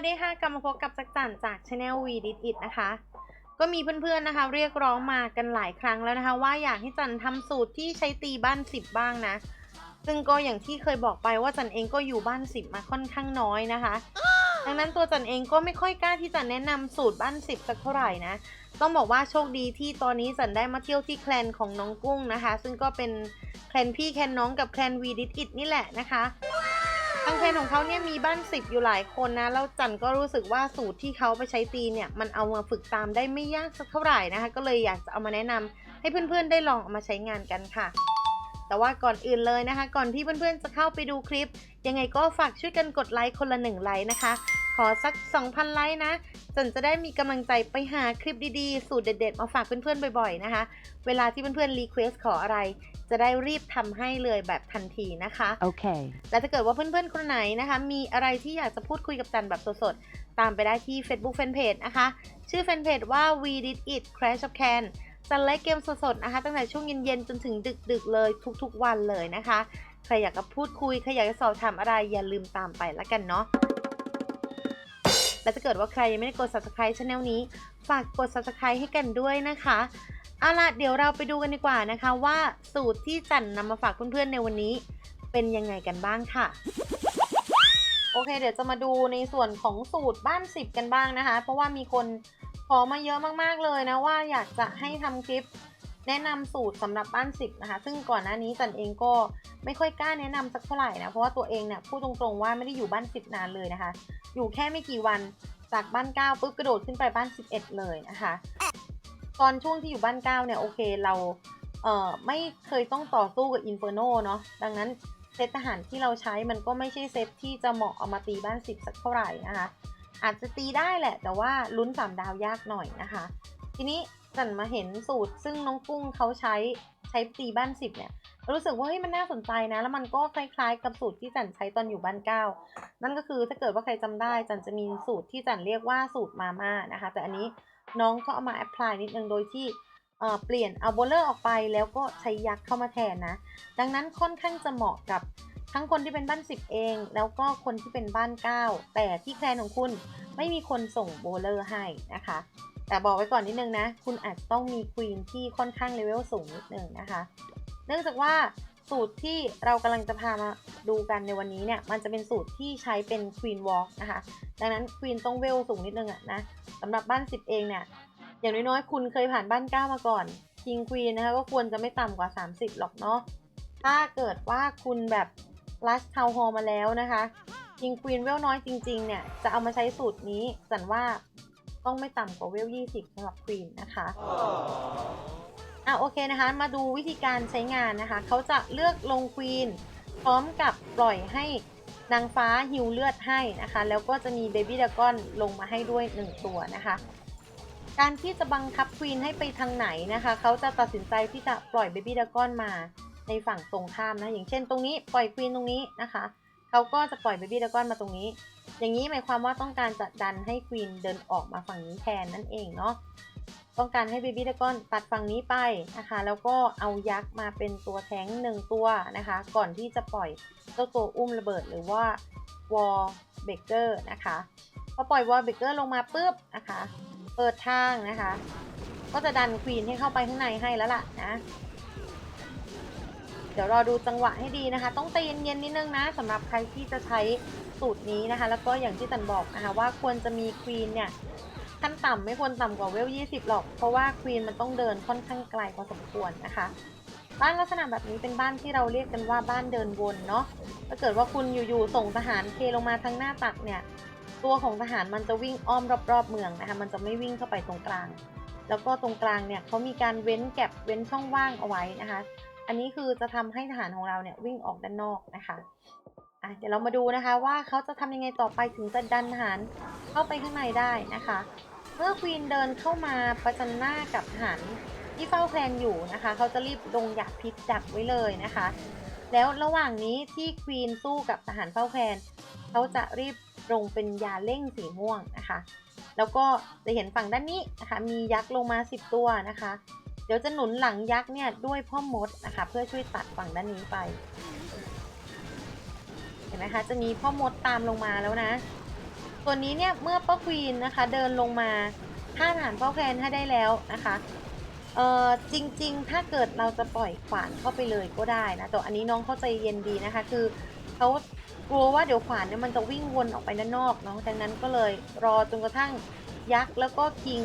วัสดีค่ะกลับมาพบกับจักจันจากช anel v d i t it นะคะ ก็มีเพื่อนๆนะคะ เรียกร้องมากันหลายครั้งแล้วนะคะ ว่าอยากให้จันทำสูตรที่ใช้ตีบ้านสิบบ้างนะ ซึ่งก็อย่างที่เคยบอกไปว่าจันเองก็อยู่บ้านสิบมาค่อนข้างน้อยนะคะ ดังนั้นตัวจันเองก็ไม่ค่อยกล้าที่จะแนะนำสูตรบ้านสิบสักเท่าไหร่นะ ต้องบอกว่าโชคดีที่ตอนนี้จันได้มาเที่ยวที่แคลนของน้องกุ้งนะคะ ซึ่งก็เป็นแคลนพี่แคลนน้องกับแคลน v d i t it นี่แหละนะคะางแฟนของเขาเนี่ยมีบ้านสิบอยู่หลายคนนะ แล้วจันก็รู้สึกว่าสูตรที่เขาไปใช้ตีเนี่ย มันเอามาฝึกตามได้ไม่ยากสักเท่าไหร่นะคะ ก็เลยอยากจะเอามาแนะนำให้เพื่อนๆได้ลองเอามาใช้งานกันค่ะ แต่ว่าก่อนอื่นเลยนะคะ ก่อนที่เพื่อนๆจะเข้าไปดูคลิป ยังไงก็ฝากช่วยกันกดไลค์คนละหนึ่งไลค์นะคะ ขอสัก 2,000 ไลค์นะ จันจะได้มีกำลังใจไปหาคลิปดีๆ สูตรเด็ดๆ มาฝากเพื่อนๆ บ่อยๆ นะคะ เวลาที่เพื่อนๆ รีเควสขออะไร จะได้รีบทำให้เลยแบบทันทีนะคะ Okay. และถ้าเกิดว่าเพื่อนๆ คนไหนนะคะ มีอะไรที่อยากจะพูดคุยกับจันแบบสดๆ ตามไปได้ที่ Facebook Fanpage นะคะ ชื่อแฟนเพจว่า We Did It Crash of Can จันเล่นเกมสดๆ นะคะ ตั้งแต่ช่วงเย็นๆ จนถึงดึกๆ เลยทุกๆ วันเลยนะคะ ใครอยากจะพูดคุย ใครอยากจะสอบถามอะไรอย่าลืมตามไปแล้วกันเนาะ และถ้าเกิดว่าใครยังไม่ได้กด subscribe channel นี้ ฝากกด subscribe ให้กันด้วยนะคะเอาล่ะเดี๋ยวเราไปดูกันดีกว่านะคะ ว่าสูตรที่จันนำมาฝากเพื่อนๆในวันนี้ เป็นยังไงกันบ้างค่ะ โอเค เดี๋ยวจะมาดูในส่วนของสูตรบ้านสิบกันบ้างนะคะ เพราะว่ามีคนขอมาเยอะมากๆเลยนะว่าอยากจะให้ทำคลิปแนะนำสูตรสำหรับบ้านสิบนะคะ ซึ่งก่อนหน้านี้จันเองก็ไม่ค่อยกล้าแนะนำสักเท่าไหร่นะเพราะว่าตัวเองเนี่ยพูดตรงๆว่าไม่ได้อยู่บ้านสิบนานเลยนะคะ อยู่แค่ไม่กี่วันจากบ้านเก้าปุ๊บกระโดดขึ้นไปบ้านสิบเอ็ดเลยนะคะ ตอนช่วงที่อยู่บ้านเก้าเนี่ย โอเคเราเอ่อไม่เคยต้องต่อสู้กับอินเฟอร์โนเนาะดังนั้นเซตทหารที่เราใช้มันก็ไม่ใช่เซตที่จะเหมาะเอามาตีบ้านสิบสักเท่าไหร่นะคะ อาจจะตีได้แหละ แต่ว่าลุ้นสามดาวยากหน่อยนะคะ ทีนี้จันมาเห็นสูตรซึ่งน้องกุ้งเขาใช้ใช้ตีบ้านสิบเนี่ย รู้สึกว่าเฮ้ยมันน่าสนใจนะ แล้วมันก็คล้ายๆ กับสูตรที่จันใช้ตอนอยู่บ้านเก้า นั่นก็คือถ้าเกิดว่าใครจำได้จันจะมีสูตรที่จันเรียกว่าสูตรมาม่านะคะ แต่อันนี้น้องก็เอามาแอพพลายนิดนึงโดยที่เปลี่ยนเอาโบเลอร์ออกไปแล้วก็ใช้ยักษ์เข้ามาแทนนะ ดังนั้นค่อนข้างจะเหมาะกับทั้งคนที่เป็นบ้าน 10 เอง แล้วก็คนที่เป็นบ้าน 9 แต่ที่แคลนของคุณไม่มีคนส่งโบเลอร์ให้นะคะ แต่บอกไว้ก่อนนิดนึงนะ คุณอาจจะต้องมีควีนที่ค่อนข้างเลเวลสูงนิดนึงนะคะ เนื่องจากว่าสูตรที่เรากำลังจะพามาดูกันในวันนี้เนี่ย มันจะเป็นสูตรที่ใช้เป็นควีนวอล์กนะคะ ดังนั้นควีนต้องเวลสูงนิดนึงอะนะสำหรับบ้าน 10 เองเนี่ย อย่างน้อยๆ คุณเคยผ่านบ้านเก้ามาก่อนคิงควีนนะคะ ก็ควรจะไม่ต่ำกว่า 30 หรอกเนาะ ถ้าเกิดว่าคุณแบบลัสทาวฮอลมาแล้วนะคะคิงควีนเวลน้อยจริงๆ เนี่ย จะเอามาใช้สูตรนี้สันว่าต้องไม่ต่ำกว่าเวล 20สำหรับควีนนะคะ อะโอเคนะคะ มาดูวิธีการใช้งานนะคะ เขาจะเลือกลงควีนพร้อมกับปล่อยให้นางฟ้าฮิวเลือดให้นะคะ แล้วก็จะมีเบบี้ดากอนลงมาให้ด้วย 1 ตัวนะคะ การที่จะบังคับควีนให้ไปทางไหนนะคะ เขาจะตัดสินใจที่จะปล่อยเบบี้ดากอนมาในฝั่งตรงข้ามนะ อย่างเช่นตรงนี้ปล่อยควีนตรงนี้นะคะ เขาก็จะปล่อยเบบี้ดากอนมาตรงนี้ อย่างนี้หมายความว่าต้องการจะดันให้ควีนเดินออกมาฝั่งนี้แทนนั่นเองเนาะ ต้องการให้เบบี้ดากอนตัดฝั่งนี้ไปนะคะ แล้วก็เอายักษ์มาเป็นตัวแท้งหนึ่งตัวนะคะ ก่อนที่จะปล่อยเจ้าตัวอุ้มระเบิดหรือว่าวอลเบเกอร์นะคะพอปล่อยวอลเบเกอร์ลงมาปุ๊บนะคะ เปิดทางนะคะ ก็จะดันควีนให้เข้าไปข้างในให้แล้วล่ะนะเดี๋ยวรอดูจังหวะให้ดีนะคะ ต้องใจเย็นๆนิดนึงนะสำหรับใครที่จะใช้สูตรนี้นะคะ แล้วก็อย่างที่จันบอกนะคะว่าควรจะมีควีนเนี่ย ขั้นต่ำไม่ควรต่ำกว่าเวล 20 หรอก เพราะว่าควีนมันต้องเดินค่อนข้างไกลพอสมควรนะคะ บ้านลักษณะแบบนี้เป็นบ้านที่เราเรียกกันว่าบ้านเดินวนเนาะ ถ้าเกิดว่าคุณอยู่ๆส่งทหารเทลงมาทางหน้าตักเนี่ย ตัวของทหารมันจะวิ่งอ้อมรอบๆเมืองนะคะ มันจะไม่วิ่งเข้าไปตรงกลาง แล้วก็ตรงกลางเนี่ยเขามีการเว้นแก็บเว้นช่องว่างเอาไว้นะคะ อันนี้คือจะทำให้ทหารของเราเนี่ยวิ่งออกด้านนอกนะคะอะเดี๋ยวเรามาดูนะคะว่าเขาจะทำยังไงต่อไปถึงจะดันทหารเข้าไปข้างในได้นะคะ เมื่อควีนเดินเข้ามาประจันหน้ากับทหารที่เฝ้าแพลนอยู่นะคะ เขาจะรีบลงหยาพิษดักไว้เลยนะคะ แล้วระหว่างนี้ที่ควีนสู้กับทหารเฝ้าแพลนเขาจะรีบลงเป็นยาเร่งสีม่วงนะคะ แล้วก็จะเห็นฝั่งด้านนี้นะคะ มียักษ์ลงมา 10 ตัวนะคะ เดี๋ยวจะหนุนหลังยักษ์เนี่ยด้วยพ่อมดนะคะ เพื่อช่วยตัดฝั่งด้านนี้ไป เห็นไหมคะ จะมีพ่อมดตามลงมาแล้วนะ ส่วนนี้เนี่ยเมื่อป้าควีนนะคะเดินลงมาฆ่าทหารเป้าแคนให้ได้แล้วนะคะเออจริงๆ ถ้าเกิดเราจะปล่อยขวานเข้าไปเลยก็ได้นะแต่อันนี้น้องเข้าใจเย็นดีนะคะ คือเขากลัวว่าเดี๋ยวขวานเนี่ยมันจะวิ่งวนออกไปด้านนอกเนาะดังนั้นก็เลยรอจนกระทั่งยักษ์แล้วก็คิง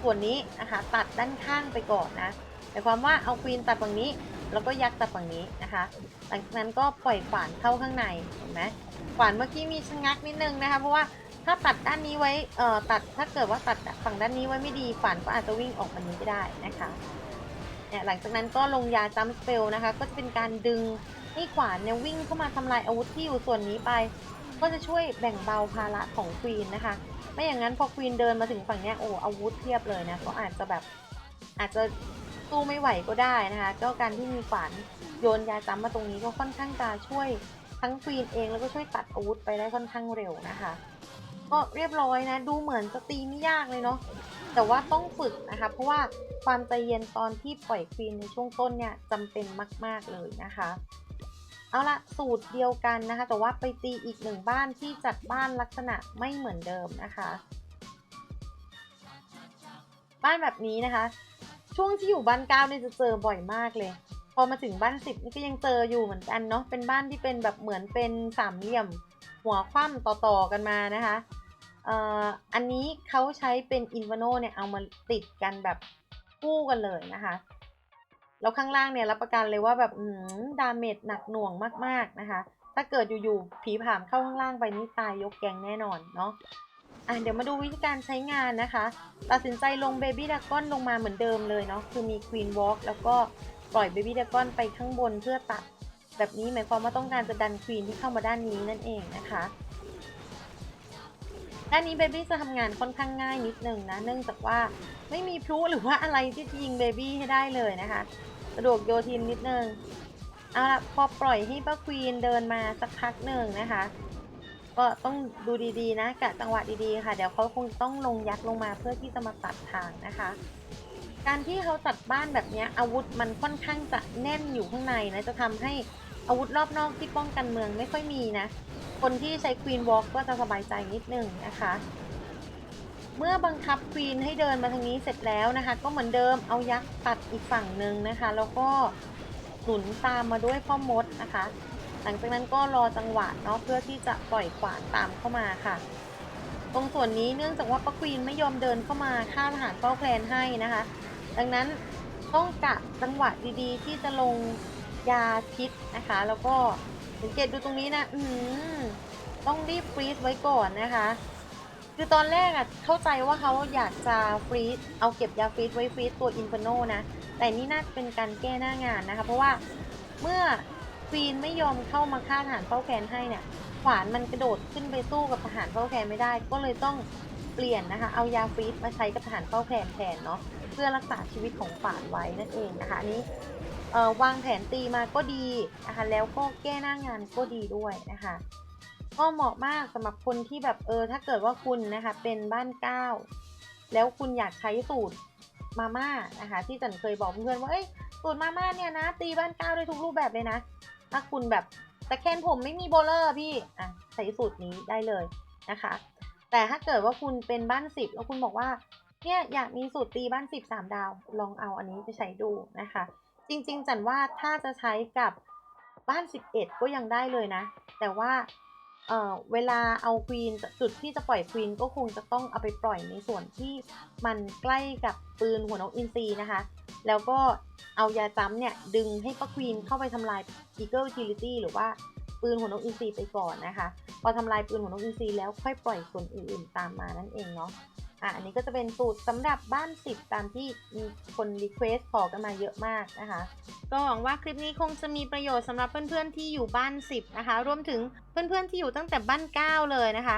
ส่วนนี้นะคะตัดด้านข้างไปก่อนนะหมายความว่าเอาควีนตัดฝั่งนี้ แล้วก็ยักษ์ตัดฝั่งนี้นะคะหลังจากนั้นก็ปล่อยขวานเข้าข้างในเห็นไหม ขวานเมื่อกี้มีชะงักนิดนึงนะคะ เพราะว่าถ้าตัดด้านนี้ไว้เอ่อตัดถ้าเกิดว่าตัดฝั่งด้านนี้ไว้ไม่ดีขวานก็อาจจะวิ่งออกมานี้ก็ได้นะคะเนี่ยหลังจากนั้นก็ลงยาจัมสเปลนะคะ ก็จะเป็นการดึงให้ขวานเนี่ยวิ่งเข้ามาทำลายอาวุธที่อยู่ส่วนนี้ไป ก็จะช่วยแบ่งเบาภาระของควีนนะคะไม่อย่างนั้นพอควีนเดินมาถึงฝั่งเนี้ยโอ้อาวุธเทียบเลยนะก็อาจจะแบบอาจจะสู้ไม่ไหวก็ได้นะคะก็การที่มีขวานโยนยาจัมมาตรงนี้ก็ค่อนข้างจะช่วย ทั้งควีนเองแล้วก็ช่วยตัดอาวุธไปได้ค่อนข้างเร็วนะคะ ก็เรียบร้อยนะ ดูเหมือนจะตีไม่ยากเลยเนาะแต่ว่าต้องฝึกนะคะ เพราะว่าความใจเย็นตอนที่ปล่อยควีนในช่วงต้นเนี่ยจำเป็นมาก ๆเลยนะคะ เอาละสูตรเดียวกันนะคะ แต่ว่าไปตีอีกหนึ่งบ้านที่จัดบ้านลักษณะไม่เหมือนเดิมนะคะ บ้านแบบนี้นะคะ ช่วงที่อยู่บ้านเก้าเนี่ยจะเจอบ่อยมากเลย พอมาถึงบ้านสิบนี่ก็ยังเจออยู่เหมือนกันเนาะเป็นบ้านที่เป็นแบบเหมือนเป็นสามเหลี่ยม หัวคว่ำต่อๆกันมานะคะอันนี้เขาใช้เป็นอินว n โนเนี่ยเอามาติดกันแบบคู่กันเลยนะคะแล้วข้างล่างเนี่ยรับประกันเลยว่าแบบอืมดาเมจหนักหน่วงมากๆนะคะ ถ้าเกิดอยู่ๆผีผามเข้าข้างล่างไปนี่ตายยกแกงแน่นอนเนาะอะเดี๋ยวมาดูวิธีการใช้งานนะคะ ตัดสินใจลงเบบี้ด a กอนลงมาเหมือนเดิมเลยเนาะคือมีควีนวอล์กแล้วก็ ปล่อยเบบี้ด a กอนไปข้างบนเพื่อตัด แบบนี้หมายความว่าต้องการจะดันควีนที่เข้ามาด้านนี้นั่นเองนะคะ ด้านนี้เบบี้จะทำงานค่อนข้างง่ายนิดนึงนะ เนื่องจากว่าไม่มีพลุหรือว่าอะไรที่จะยิงเบบี้ให้ได้เลยนะคะสะดวกโยทินนิดนึงเอาละพอปล่อยให้ป้าควีนเดินมาสักพักหนึ่งนะคะ ก็ต้องดูดีๆนะกะจังหวะดีๆค่ะ เดี๋ยวเขาคงต้องลงยักษ์ลงมาเพื่อที่จะมาตัดทางนะคะ การที่เขาจัดบ้านแบบนี้อาวุธมันค่อนข้างจะแน่นอยู่ข้างในนะจะทำให้อาวุธรอบนอกที่ป้องกันเมืองไม่ค่อยมีนะคนที่ใช้ควีนวอล์กก็จะสบายใจนิดนึงนะคะ เมื่อบังคับควีนให้เดินมาทางนี้เสร็จแล้วนะคะ ก็เหมือนเดิมเอายักษ์ตัดอีกฝั่งหนึ่งนะคะ แล้วก็หนุนตามมาด้วยพ่อมดนะคะ หลังจากนั้นก็รอจังหวะเนาะเพื่อที่จะปล่อยขวานตามเข้ามาค่ะ ตรงส่วนนี้เนื่องจากว่าป้าควีนไม่ยอมเดินเข้ามาฆ่าทหารเป้าแคลนให้นะคะ ดังนั้นต้องกะจังหวะดีๆ ที่จะลงยาพิษนะคะ แล้วก็สังเกตดูตรงนี้นะอืต้องรีบฟรีซไว้ก่อนนะคะ คือตอนแรกอะเข้าใจว่าเขาอยากจะฟรีซเอาเก็บยาฟรีซไว้ฟรีซตัวอินฟโนนะ แต่นี่น่าจะเป็นการแก้หน้างานนะคะ เพราะว่าเมื่อควีนไม่ยอมเข้ามาฆ่าทหารเป้าแคนให้เนี่ยขวานมันกระโดดขึ้นไปสู้กับทหารเป้าแคนไม่ได้ ก็เลยต้อง เปลี่ยนนะคะ เอายาฟรีซมาใช้กับทหารเป้าแคนแทนเนาะเพื่อรักษาชีวิตของขวานไว้นั่นเองนะคะอันนี้วางแผนตีมาก็ดีนะคะแล้วก็แก้หน้างานก็ดีด้วยนะคะก็เหมาะมากสำหรับคนที่แบบเออถ้าเกิดว่าคุณนะคะเป็นบ้านเก้าแล้วคุณอยากใช้สูตรมาม่านะคะ ที่จันเคยบอกเพื่อนว่าเอ้ยสูตรมาม่าเนี่ยนะ ตีบ้านเก้าได้ทุกรูปแบบเลยนะ ถ้าคุณแบบแต่แคนผมไม่มีโบเลอร์พี่อะใช้สูตรนี้ได้เลยนะคะ แต่ถ้าเกิดว่าคุณเป็นบ้านสิบแล้วคุณบอกว่าเนี่ยอยากมีสูตรตีบ้านสิบสามดาว ลองเอาอันนี้ไปใช้ดูนะคะ จริงๆ จันว่าถ้าจะใช้กับบ้าน11ก็ยังได้เลยนะ แต่ว่าเออเวลาเอาควีนจุดที่จะปล่อยควีนก็คงจะต้องเอาไปปล่อยในส่วนที่มันใกล้กับปืนหัวนกอินทรีนะคะ แล้วก็เอายาจ้ำเนี่ยดึงให้ป้าควีนเข้าไปทำลาย Eagle Utility หรือว่า ปืนหัวนกอินทรีไปก่อนนะคะ พอทำลายปืนหัวนกอินทรีแล้วค่อยปล่อยส่วนอื่นๆตามมานั่นเองเนาะอะอันนี้ก็จะเป็นสูตรสำหรับบ้าน10ตามที่มีคนรีเควสขอกันมาเยอะมากนะคะ ก็หวังว่าคลิปนี้คงจะมีประโยชน์สำหรับเพื่อนๆที่อยู่บ้าน 10 นะคะ รวมถึงเพื่อนๆที่อยู่ตั้งแต่บ้าน 9 เลยนะคะ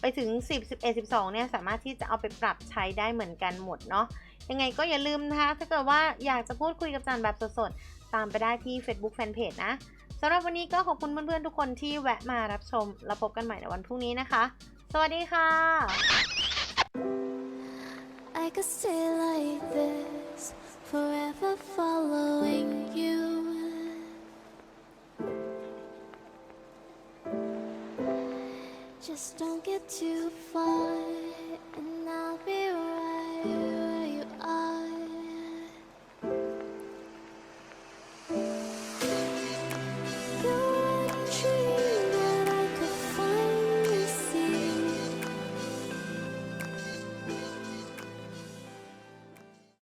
ไปถึง 10 11 12 เนี่ยสามารถที่จะเอาไปปรับใช้ได้เหมือนกันหมดเนาะ ยังไงก็อย่าลืมนะคะ ถ้าเกิดว่าอยากจะพูดคุยกับจันแบบสดๆ ตามไปได้ที่ Facebook Fanpage นะำหรับวันนี้ก็ขอบคุณเพื่อนๆทุกคนที่แวะมารับชม แล้วพบกันใหม่ในวันพรุ่งนี้นะคะ สวัสดีค่ะ I could stay like this, forever following you. Just Just don't get too far,